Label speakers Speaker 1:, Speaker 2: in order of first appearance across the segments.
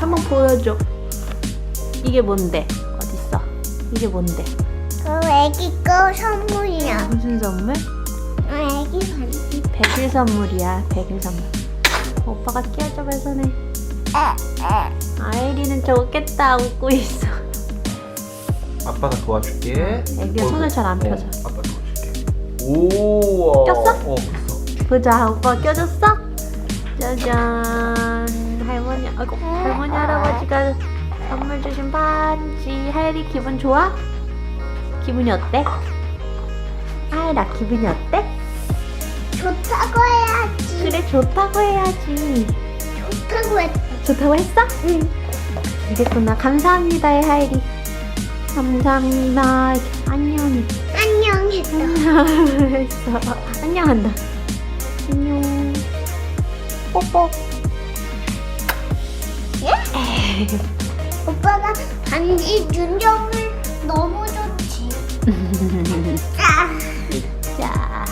Speaker 1: 한번 보여줘. 이게 뭔데? 어딨어? 이게 뭔데?
Speaker 2: 그 애기 거 선물이야.
Speaker 1: 무슨 선물?
Speaker 2: 어, 애기 반지.
Speaker 1: 백일 선물이야. 백일 선물. 오빠가 끼워줘봐 손에.
Speaker 2: 에, 에.
Speaker 1: 아이리는 좋겠다 웃고 있어.
Speaker 3: 아빠가 도와줄게.
Speaker 1: 애기 손을 잘 안 펴져.
Speaker 3: 어, 아빠 도와줄게. 오.
Speaker 1: 꼈어?
Speaker 3: 어, 꼈어.
Speaker 1: 보자 오빠 껴줬어? 짜잔 할머니 아이고 할머니 할아버지가 선물 주신 반지 하율이 기분 좋아? 기분이 어때? 하율아 기분이 어때?
Speaker 2: 좋다고 해야지.
Speaker 1: 그래 좋다고 해야지
Speaker 2: 좋다고 했.
Speaker 1: 좋다고 했어?
Speaker 2: 응.
Speaker 1: 그랬구나 감사합니다 하율이 감사합니다 안녕
Speaker 2: 안녕했어.
Speaker 1: 했어 안녕한다 안녕 뽀뽀
Speaker 2: 오빠가 반지 준 점을 너무 좋지. 아,
Speaker 1: 자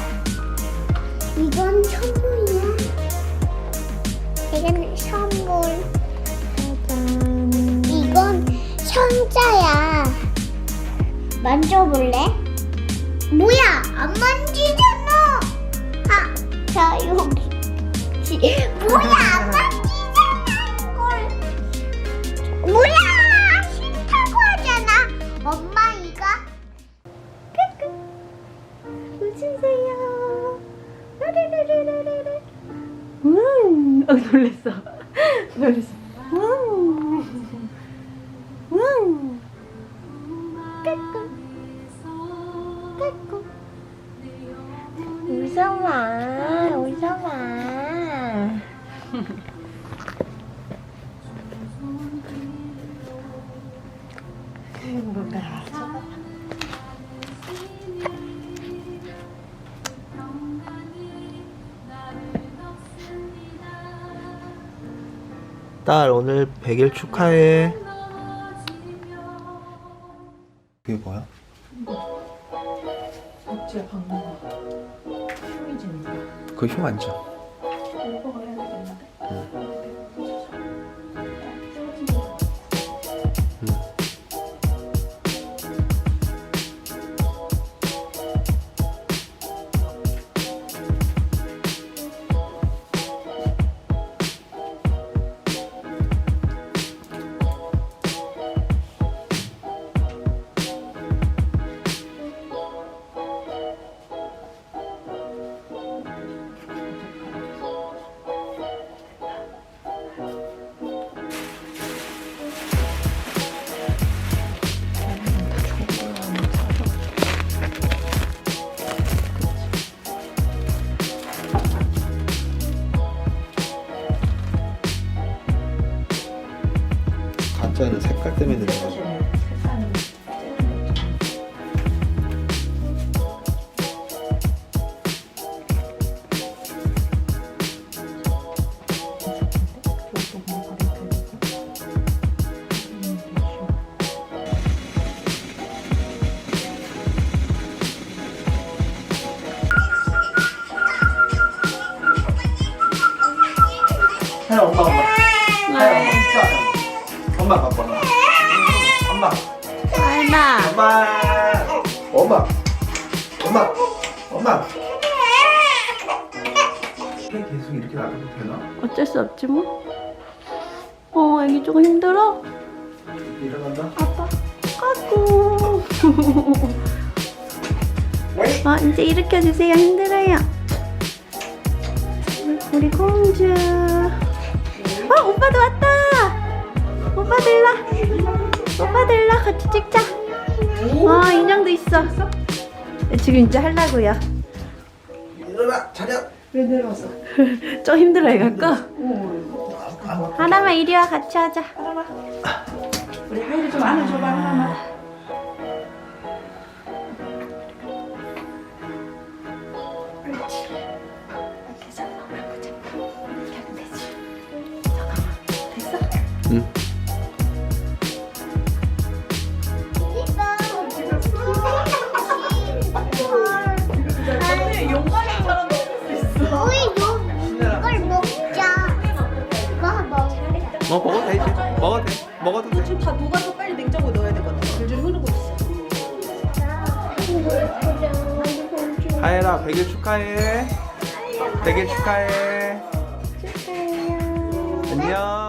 Speaker 2: 이건 선물이야. 이건 선물. 이건 상자야. 만져볼래? 뭐야? 안 만지잖아. 아, 자 여기. 지- 뭐야?
Speaker 1: 음, 어, 놀랬어. 놀랬어. 음. 음. 까꿍. 까꿍. 웃어봐, 웃어봐. 뭐가
Speaker 3: 딸 오늘 100일 축하해. 그게 뭐야?
Speaker 1: 어째 방금 힘이 든다.
Speaker 3: 그거 힘안 가짜는 색깔 때문에. 하야 엄마 엄마 갖고 와. 엄마. 엄마. 엄마. 엄마. 엄마. 이게 계속 이렇게 놔둬도 되나?
Speaker 1: 어쩔 수 없지 뭐. 어, 애기 조금 힘들어?
Speaker 3: 일어난다.
Speaker 1: 아빠. 아구. 아, 이제 일으켜 주세요. 힘들어요. 우리 공주. 어, 오빠도 왔다. 찍자. 와, 인형도 있어. 지금 이제 하려고요.
Speaker 3: 일어나 차려.
Speaker 1: 좀 힘들어 해갖고. 하나만 이리 와 같이 하자.
Speaker 4: 우리 하이를 좀 안아줘봐 하나만
Speaker 1: 됐어?
Speaker 3: 응. 뭐 먹어도 돼 이제. 먹어도 돼 먹어도 돼.
Speaker 4: 지금 다 녹아서 빨리 냉장고에 넣어야 되거든. 줄줄 흐르고 있어.
Speaker 3: 하예라 100일 축하해. 100일 축하해. 안녕